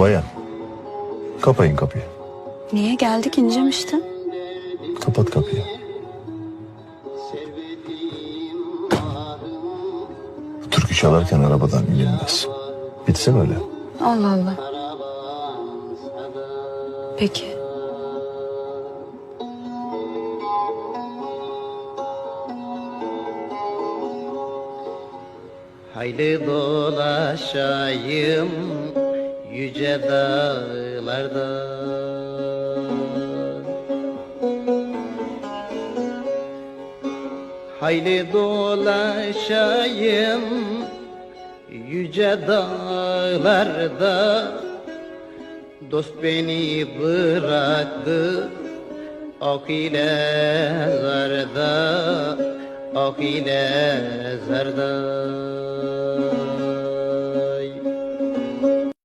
Bayan. Kapayın kapıyı. Niye geldik ineceğim işte. Kapat kapıyı. Türkü çalarken arabadan inilmez. Bitse böyle. Allah Allah. Peki. Hayli dolaşayım yüce dağlarda. Hayli dolaşayım yüce dağlarda. Dost beni bıraktı Ok ile zarda Ok ile zarda